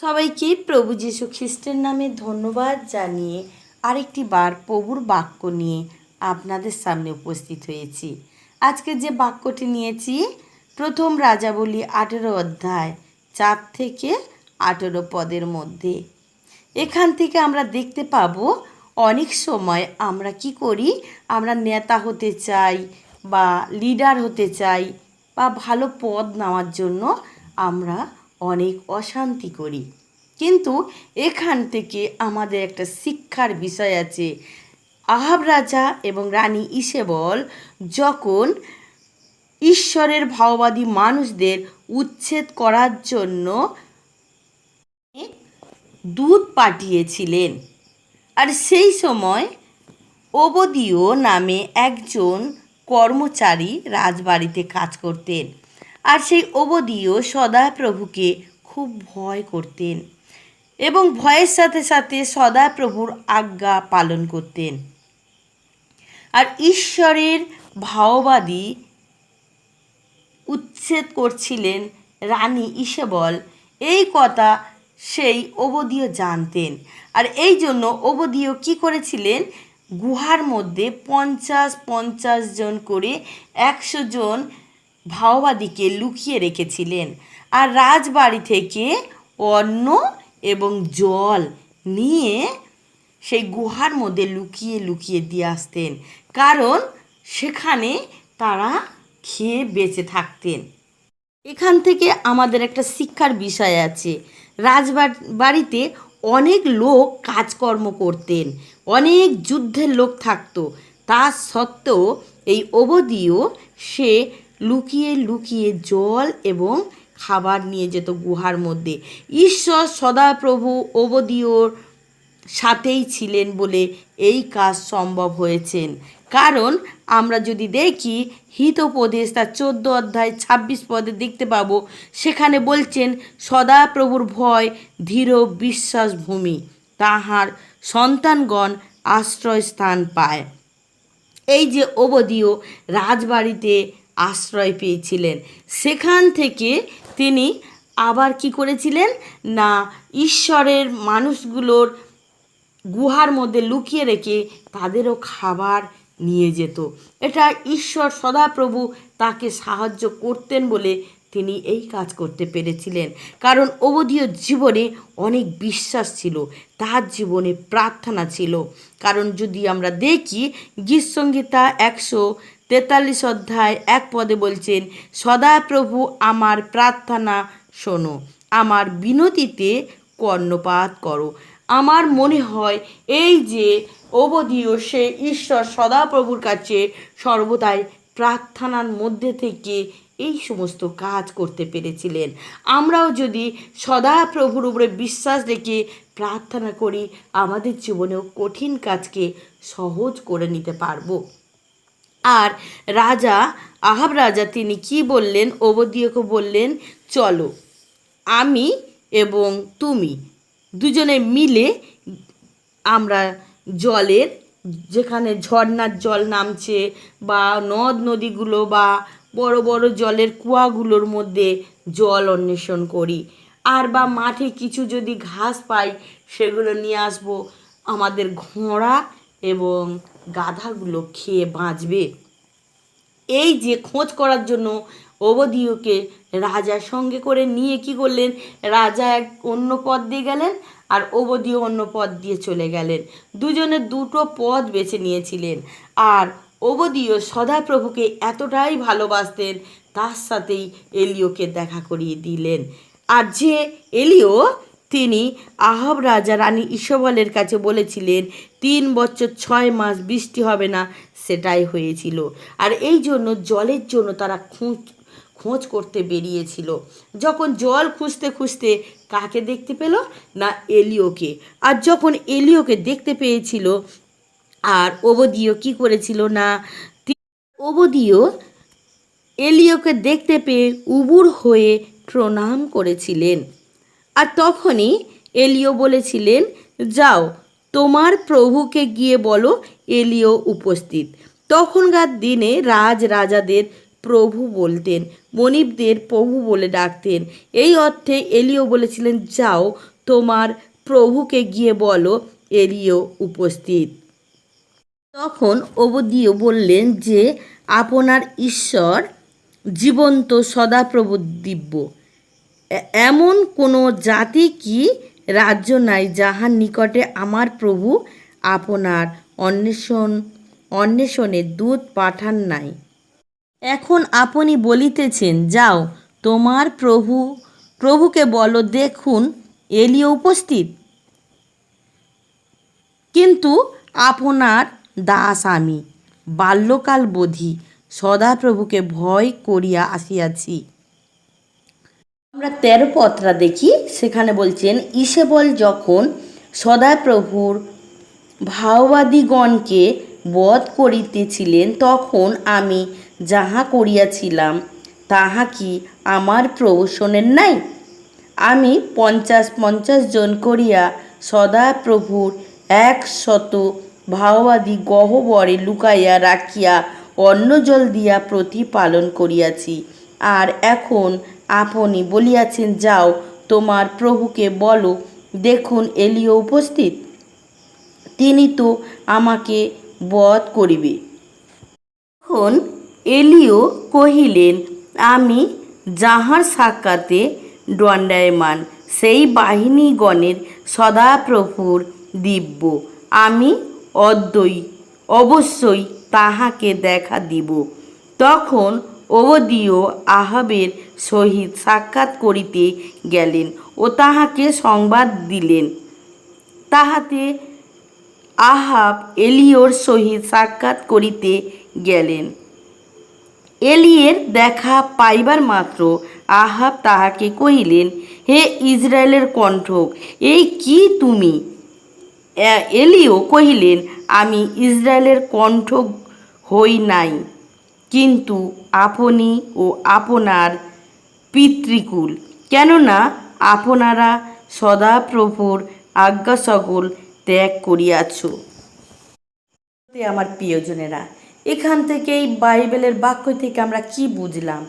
সবাইকে প্রভু যীশু খ্রিস্টের নামে ধন্যবাদ জানিয়ে আরেকটি বার প্রভুর বাক্য নিয়ে আপনাদের সামনে উপস্থিত হয়েছি। আজকে যে বাক্যটি নিয়েছি, প্রথম রাজাবলী আঠেরো অধ্যায় চার থেকে আঠেরো পদের মধ্যে। এখান থেকে আমরা দেখতে পাবো, অনেক সময় আমরা কি করি? আমরা নেতা হতে চাই বা লিডার হতে চাই বা ভালো পদ নেওয়ার জন্য আমরা অনেক অশান্তি করি। কিন্তু এখান থেকে আমাদের একটা শিক্ষার বিষয় আছে। আহাব রাজা এবং রানী ইসেবল যখন ঈশ্বরের ভাওবাদী মানুষদের উচ্ছেদ করার জন্য দুধ পাঠিয়েছিলেন। আর সেই সময় ওবদিও নামে একজন কর্মচারী রাজবাড়িতে কাজ করতেন। আর সেই ওবদিও সদাপ্রভুকে খুব ভয় করতেন এবং ভয়ের সাথে সাথে সদাপ্রভুর আজ্ঞা পালন করতেন। আর ঈশ্বরের ভাওবাদী উচ্ছেদ করছিলেন রানী ইসেবল এই কথা সেই ওবদীয় জানতেন। আর এই জন্য ওবদীয় কি করেছিলেন? গুহার মধ্যে পঞ্চাশ পঞ্চাশ জন করে একশো জন ভাওবাদীকে লুকিয়ে রেখেছিলেন। আর রাজবাড়ি থেকে অন্ন এবং জল নিয়ে সেই গুহার মধ্যে লুকিয়ে লুকিয়ে দিয়ে আসতেন। কারণ সেখানে তারা খেয়ে বেঁচে থাকতেন। এখান থেকে আমাদের একটা শিক্ষার বিষয় আছে। রাজবাড়িতে অনেক লোক কাজকর্ম করতেন। অনেক যুদ্ধের লোক থাকতো। তা সত্ত্বেও এই অবধিও সে লুকিয়ে লুকিয়ে জল এবং খাবার নিয়ে যেত গুহার মধ্যে। ঈশ্বর সদাপ্রভু অবধিওর সাথেই ছিলেন বলে এই কাজ সম্ভব হয়েছেন। কারণ আমরা যদি দেখি, হিতোপদেশ তার চোদ্দ অধ্যায় ছাব্বিশ পদে দেখতে পাবো, সেখানে বলছেন, সদাপ্রভুর ভয় ধীর বিশ্বাস ভূমি, তাহার সন্তানগণ আশ্রয়স্থান পায়। এই যে অবধিও রাজবাড়িতে আশ্রয় পেয়েছিলেন। সেখান থেকে তিনি আবার কি করেছিলেন? না, ঈশ্বরের মানুষগুলোর গুহার মধ্যে লুকিয়ে রেখে তাদেরও খাবার নিয়ে যেত। এটা ঈশ্বর সদাপ্রভু তাকে সাহায্য করতেন বলে তিনি এই কাজ করতে পেরেছিলেন। কারণ অবধীয় জীবনে অনেক বিশ্বাস ছিল, তার জীবনে প্রার্থনা ছিল। কারণ যদি আমরা দেখি গীতসংগীতা একশো তেতাল্লিশ অধ্যায় এক পদে বলছেন, সদাপ্রভু আমার প্রার্থনা শোনো, আমার বিনতিতে কর্ণপাত করো। আমার মনে হয় এই যে অবধিও সে ঈশ্বর সদাপ্রভুর কাছে সর্বদাই প্রার্থনার মধ্যে থেকে এই সমস্ত কাজ করতে পেরেছিলেন। আমরাও যদি সদাপ্রভুর উপরে বিশ্বাস রেখে প্রার্থনা করি, আমাদের জীবনেও কঠিন কাজকে সহজ করে নিতে পারব। আর রাজা, আহাব রাজা তিনি কি বললেন? অবদিয়কে বললেন, চলো, আমি এবং তুমি দুজনে মিলে আমরা জলের, যেখানে ঝর্ণার জল নামছে বা নদ নদীগুলো বা বড় বড় জলের কুয়াগুলোর মধ্যে জল অন্বেষণ করি। আর বা মাঠে কিছু যদি ঘাস পাই, সেগুলো নিয়ে আসব আমাদের ঘোড়া এবং গাধাগুলো খেয়ে বাঁচবে। এই যে খোঁজ করার জন্য অবধিওকে রাজার সঙ্গে করে নিয়ে কি করলেন? রাজা এক অন্য পথ দিয়ে গেলেন আর অবধিও অন্য পথ দিয়ে চলে গেলেন। দুজনে দুটো পথ বেছে নিয়েছিলেন। আর অবধিও সদাপ্রভুকে এতটাই ভালোবাসতেন, তার সাথেই এলিওকে দেখা করিয়ে দিলেন। আর যে এলিও তিনি আহব রাজা রানী ইসবলের কাছে বলেছিলেন, তিন বছর ছয় মাস বৃষ্টি হবে না। সেটাই হয়েছিল। আর এই জন্য জলের জন্য তারা খোঁজ খোঁজ করতে বেরিয়েছিল। যখন জল খুঁজতে খুঁজতে কাকে দেখতে পেল? না, এলিওকে। আর যখন এলিওকে দেখতে পেয়েছিল, আর ওবদিও কি করেছিল না ওবদিও এলিওকে দেখতে পেয়ে উবুর হয়ে প্রণাম করেছিলেন। আর তখনই এলিও বলেছিলেন, যাও, তোমার প্রভুকে গিয়ে বলো, এলিও উপস্থিত। তখনকার দিনে রাজ রাজাদের প্রভু বলতেন, মনিবদের প্রভু বলে ডাকতেন। এই অর্থে এলিও বলেছিলেন, যাও, তোমার প্রভুকে গিয়ে বলো, এলিও উপস্থিত। তখন অবদিও বললেন যে, আপনার ঈশ্বর জীবন্ত সদাপ্রভু দিব্য। এমন কোনো জাতি কি রাজ্য নাই যাহার নিকটে আমার প্রভু আপনার অন্বেষণ, অন্বেষণে দূত পাঠান নাই। এখন আপনি বলিতেছেন, যাও, তোমার প্রভু, প্রভুকে বলো, দেখুন, এলিও উপস্থিত। কিন্তু আপনার দাস আমি, বাল্যকাল বোধি সদাপ্রভুকে ভয় করিয়া আসিয়াছি। আমরা তেরো পত্রা দেখি, সেখানে বলছেন ইসেবল যখন সদাপ্রভুর ভাওবাদীগণকে বধ করিতেছিলেন, তখন আমি যাহা করিয়াছিলাম, তাহা কি আমার প্রভু নাই? আমি পঞ্চাশ পঞ্চাশ জন করিয়া সদাপ্রভুর একশত ভাওবাদী গহ্বরে লুকাইয়া রাখিয়া অন্ন জল দিয়া প্রতিপালন করিয়াছি। আর এখন আপনি বলিয়াছেন, যাও, তোমার প্রভুকে বলো, দেখুন এলিও উপস্থিত। তিনি তো আমাকে বধ করিবে। তখন এলিও কহিলেন, আমি যাহার সাক্ষাতে দণ্ডায়মান, সেই বাহিনীগণের সদাপ্রভুর দিব্য, আমি অদ্বৈ, অবশ্যই তাহাকে দেখা দিব। তখন অবদিও আহাবের সহিত সাক্ষাৎ করিতে গেলেন ও তাহাকে সংবাদ দিলেন। তাহাতে আহাব এলিওর সহিত সাক্ষাৎ করিতে গেলেন। এলিয়ের দেখা পাইবার মাত্র আহাব তাহাকে কহিলেন, হে ইসরায়েলের কণ্ঠক, এই কি তুমি? এলিও কহিলেন, আমি ইসরায়েলের কণ্ঠ হই নাই, কিন্তু আপনি ও আপনার পিতৃকুল। কেননা আপনারা সদাপ্রভুর আজ্ঞা সকল ত্যাগ করিয়াছতে আমার প্রিয়জনেরা, এখান থেকে এই বাইবেলের বাক্য থেকে আমরা কি বুঝলাম?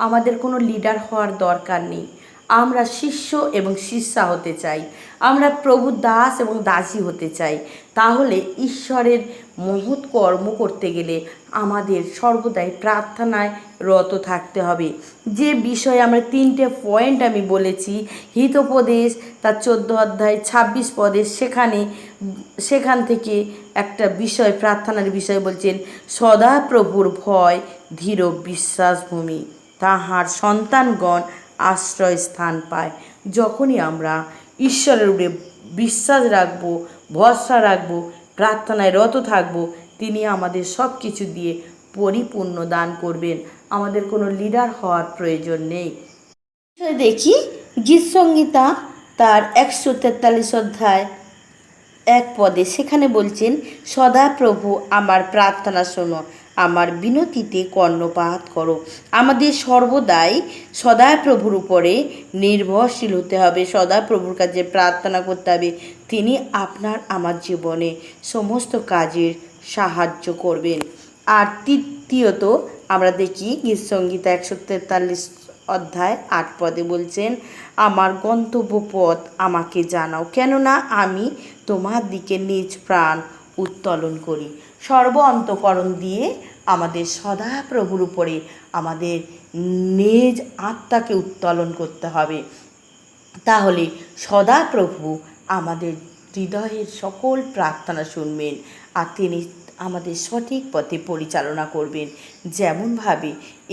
আমাদের কোনো লিডার হওয়ার দরকার নেই। আমরা শিষ্য এবং শিষ্যা হতে চাই। আমরা প্রভু দাস এবং দাসী হতে চাই। তাহলে ঈশ্বরের মহৎ কর্ম করতে গেলে আমাদের সর্বদাই প্রার্থনায় রত থাকতে হবে। যে বিষয়ে আমরা তিনটে পয়েন্ট আমি বলেছি, হিতোপদেশ, তার চোদ্দ অধ্যায়, ছাব্বিশ পদে সেখানে, সেখান থেকে একটা বিষয়, প্রার্থনার বিষয় বলছেন সদা প্রভুর ভয়, ধীর বিশ্বাসভূমি। তাহার সন্তানগণ আশ্রয় স্থান পায়। যখনই আমরা ঈশ্বরের উপরে বিশ্বাস রাখব, ভরসা রাখব, প্রার্থনায় রত থাকব, তিনি আমাদের সব কিছু দিয়ে পরিপূর্ণ দান করবেন। আমাদের কোনো লিডার হওয়ার প্রয়োজন নেই। দেখি, গীত সংগীতা তার একশো তেতাল্লিশ অধ্যায় এক পদে সেখানে বলছেন সদা প্রভু আমার প্রার্থনা শোনো। আমার বিনতিতে কর্ণপাত করো। আমাদের সর্বদাই সদা প্রভুর উপরে নির্ভরশীল হতে হবে সদা প্রভুর কাছে প্রার্থনা করতে হবে। তিনি আপনার আমার জীবনে সমস্ত কাজের সাহায্য করবেন। আর তৃতীয়ত, আমরা দেখি গীত সঙ্গীতা একশো তেতাল্লিশ অধ্যায় আট পদে বলছেন, আমার গন্তব্য পথ আমাকে জানাও। কেননা আমি তোমার দিকে নিজ প্রাণ উত্তোলন করি। সর্ব অন্তকরণ দিয়ে আমাদের সদা প্রভুর উপরে আমাদের নিজ আত্মাকে উত্তোলন করতে হবে। তাহলে সদা প্রভু আমাদের হৃদয়ের সকল প্রার্থনা শুনবেন আর তিনি আমাদের সঠিক পথে পরিচালনা করবেন। যেমনভাবে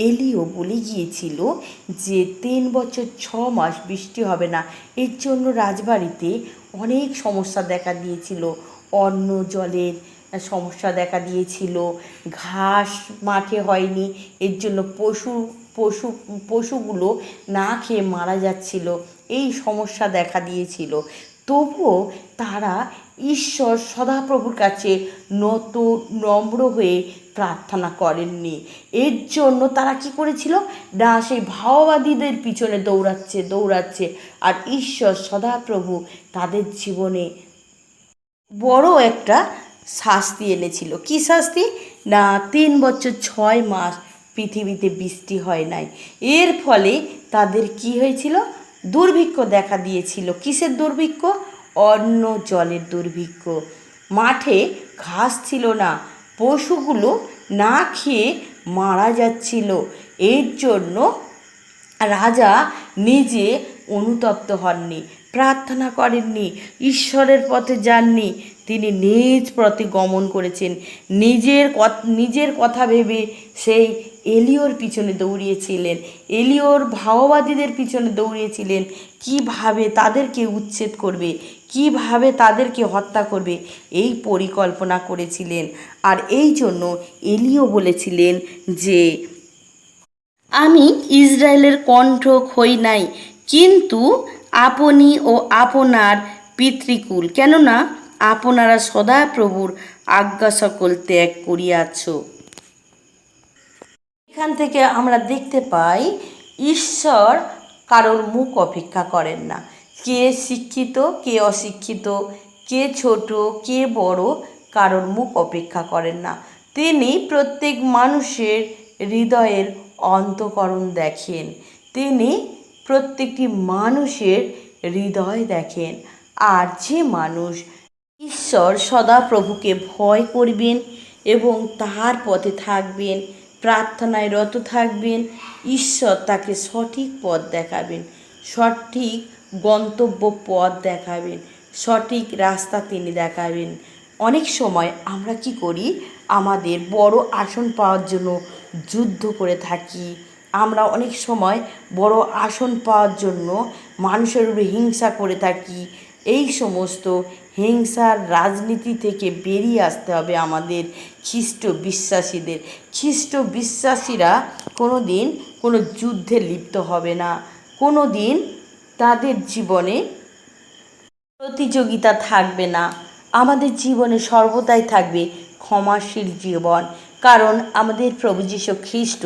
এলিও বলে গিয়েছিল যে তিন বছর ছ মাস বৃষ্টি হবে না, এর জন্য রাজবাড়িতে অনেক সমস্যা দেখা দিয়েছিল। অন্ন, জলের সমস্যা দেখা দিয়েছিল। ঘাস মাঠে হয়নি। এর জন্য পশু পশু, পশুগুলো না খেয়ে মারা যাচ্ছিল। এই সমস্যা দেখা দিয়েছিল। তবুও তারা ঈশ্বর সদাপ্রভুর কাছে নত, নম্র হয়ে প্রার্থনা করেননি। এর জন্য তারা কি করেছিল? না, সেই ভাওবাদীদের পিছনে দৌড়াচ্ছে দৌড়াচ্ছে। আর ঈশ্বর সদাপ্রভু তাদের জীবনে বড় একটা শাস্তি এনেছিল। কি শাস্তি? না, তিন বছর ছয় মাস পৃথিবীতে বৃষ্টি হয় নাই। এর ফলে তাদের কি হয়েছিল? দুর্ভিক্ষ দেখা দিয়েছিল। কিসের দুর্ভিক্ষ? অন্ন জলের দুর্ভিক্ষ। মাঠে ঘাস ছিল না। পশুগুলো না খেয়ে মারা যাচ্ছিল। এর জন্য রাজা নিজে অনুতপ্ত হননি, প্রার্থনা করেননি, ঈশ্বরের পথে যাননি তিনি নিজ প্রতি গমন করেছেন। নিজের নিজের কথা ভেবে সেই এলিওর পিছনে দৌড়িয়েছিলেন। এলিওর ভাওবাদীদের পিছনে দৌড়িয়েছিলেন। কীভাবে তাদেরকে উচ্ছেদ করবে? কীভাবে তাদেরকে হত্যা করবে? এই পরিকল্পনা করেছিলেন। আর এই জন্য এলিও বলেছিলেন যে, আমি ইসরায়েলের কণ্ঠ খই নাই, কিন্তু আপনি ও আপনার পিতৃকুল। কেননা আপনারা সদা প্রভুর আজ্ঞা সকল ত্যাগ করিয়াছ। এখান থেকে আমরা দেখতে পাই, ঈশ্বর কারোর মুখ অপেক্ষা করেন না। কে শিক্ষিত, কে অশিক্ষিত, কে ছোট, কে বড় কারোর মুখ অপেক্ষা করেন না। তিনি প্রত্যেক মানুষের হৃদয়ের অন্তকরণ দেখেন। তিনি প্রত্যেকটি মানুষের হৃদয় দেখেন। আর যে মানুষ ঈশ্বর সদা প্রভুকে ভয় করবেন এবং তাহার পথে থাকবেন, প্রার্থনায় রত থাকবেন, ঈশ্বর তাকে সঠিক পথ দেখাবেন, সঠিক গন্তব্য পথ দেখাবেন, সঠিক রাস্তা তিনি দেখাবেন। অনেক সময় আমরা কি করি? আমাদের বড় আসন পাওয়ার জন্য যুদ্ধ করে থাকি। আমরা অনেক সময় বড় আসন পাওয়ার জন্য মানুষের উপরে হিংসা করে থাকি এই সমস্ত হিংসার রাজনীতি থেকে বেরিয়ে আসতে হবে আমাদের খ্রিস্ট বিশ্বাসীদের। খ্রিস্ট বিশ্বাসীরা কোনো দিন কোনো যুদ্ধে লিপ্ত হবে না। কোনো দিন তাদের জীবনে প্রতিযোগিতা থাকবে না। আমাদের জীবনে সর্বদাই থাকবে ক্ষমাশীল জীবন। কারণ আমাদের প্রভু যীশু খ্রিস্ট,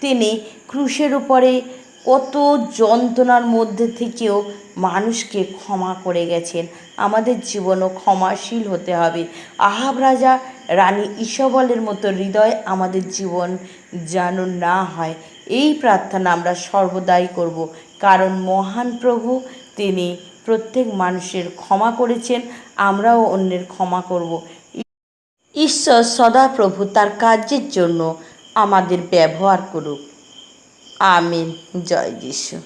তিনি ক্রুশের উপরে কত যন্ত্রণার মধ্যে থেকেও মানুষকে ক্ষমা করে গেছেন। আমাদের জীবনও ক্ষমাশীল হতে হবে। আহাব রাজা, রানী ঈশবলের মতো হৃদয় আমাদের জীবন যেন না হয়, এই প্রার্থনা আমরা সর্বদাই করব। কারণ মহান প্রভু, তিনি প্রত্যেক মানুষের ক্ষমা করেছেন, আমরাও অন্যের ক্ষমা করব। ঈশ্বর সদাপ্রভু তার কার্যের জন্য আমাদের ব্যবহার করুক। আমিন। জয় যিশু।